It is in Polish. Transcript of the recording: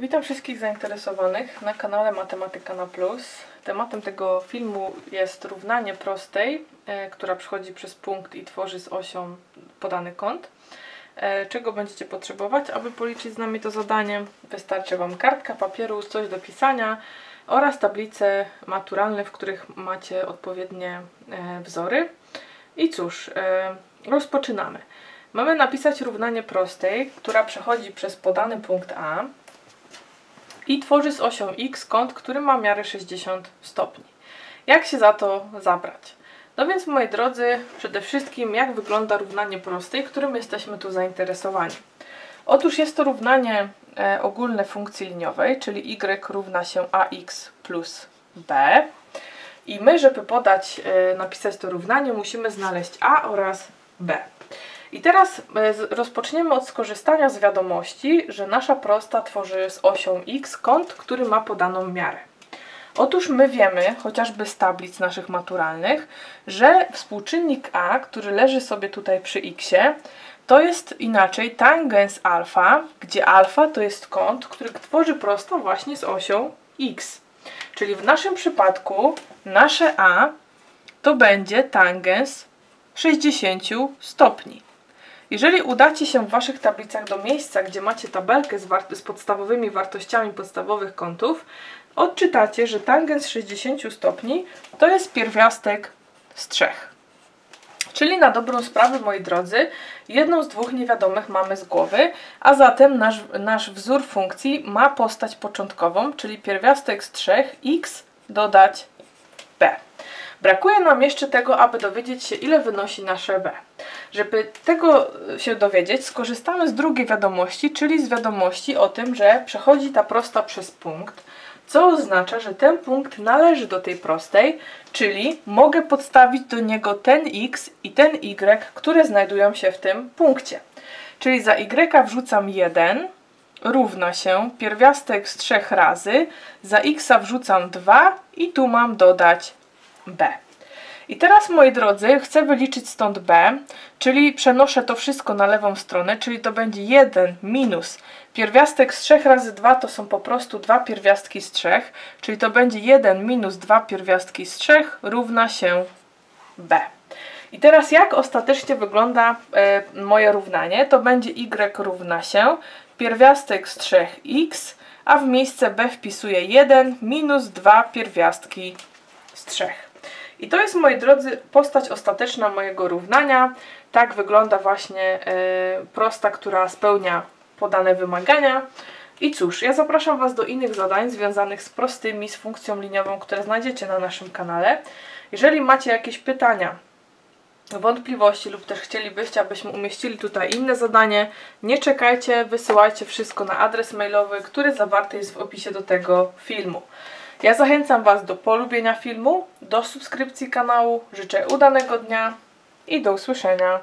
Witam wszystkich zainteresowanych na kanale Matematyka na Plus. Tematem tego filmu jest równanie prostej, e, która przechodzi przez punkt i tworzy z osią podany kąt. E, czego będziecie potrzebować, aby policzyć z nami to zadanie? Wystarczy Wam kartka papieru, coś do pisania oraz tablice maturalne, w których macie odpowiednie e, wzory. I cóż, rozpoczynamy. Mamy napisać równanie prostej, która przechodzi przez podany punkt A i tworzy z osią x kąt, który ma miarę 60 stopni. Jak się za to zabrać? No więc moi drodzy, przede wszystkim jak wygląda równanie prostej, którym jesteśmy tu zainteresowani. Otóż jest to równanie e, ogólne funkcji liniowej, czyli y równa się ax plus b. I my, żeby podać, e, napisać to równanie, musimy znaleźć a oraz b. I teraz e, rozpoczniemy od skorzystania z wiadomości, że nasza prosta tworzy z osią x kąt, który ma podaną miarę. Otóż my wiemy, chociażby z tablic naszych maturalnych, że współczynnik a, który leży sobie tutaj przy x, to jest inaczej tangens alfa, gdzie alfa to jest kąt, który tworzy prosta właśnie z osią x. Czyli w naszym przypadku nasze a to będzie tangens 60 stopni. Jeżeli udacie się w Waszych tablicach do miejsca, gdzie macie tabelkę z, z podstawowymi wartościami podstawowych kątów, odczytacie, że tangens 60 stopni to jest pierwiastek z 3. Czyli na dobrą sprawę, moi drodzy, jedną z dwóch niewiadomych mamy z głowy, a zatem nasz, nasz wzór funkcji ma postać początkową, czyli pierwiastek z 3 x dodać b. Brakuje nam jeszcze tego, aby dowiedzieć się, ile wynosi nasze b. Żeby tego się dowiedzieć, skorzystamy z drugiej wiadomości, czyli z wiadomości o tym, że przechodzi ta prosta przez punkt, co oznacza, że ten punkt należy do tej prostej, czyli mogę podstawić do niego ten x i ten y, które znajdują się w tym punkcie. Czyli za y wrzucam 1 równa się pierwiastek z 3 razy, za x wrzucam 2 i tu mam dodać b. I teraz, moi drodzy, chcę wyliczyć stąd b, czyli przenoszę to wszystko na lewą stronę, czyli to będzie 1 minus pierwiastek z 3 razy 2 to są po prostu dwa pierwiastki z 3, czyli to będzie 1 minus 2 pierwiastki z 3 równa się b. I teraz jak ostatecznie wygląda e, moje równanie? To będzie y równa się pierwiastek z 3x, a w miejsce b wpisuję 1 minus 2 pierwiastki z 3. I to jest, moi drodzy, postać ostateczna mojego równania. Tak wygląda właśnie e, prosta, która spełnia podane wymagania. I cóż, ja zapraszam Was do innych zadań związanych z prostymi, z funkcją liniową, które znajdziecie na naszym kanale. Jeżeli macie jakieś pytania, wątpliwości lub też chcielibyście, abyśmy umieścili tutaj inne zadanie, nie czekajcie, wysyłajcie wszystko na adres mailowy, który zawarty jest w opisie do tego filmu. Ja zachęcam Was do polubienia filmu, do subskrypcji kanału, życzę udanego dnia i do usłyszenia.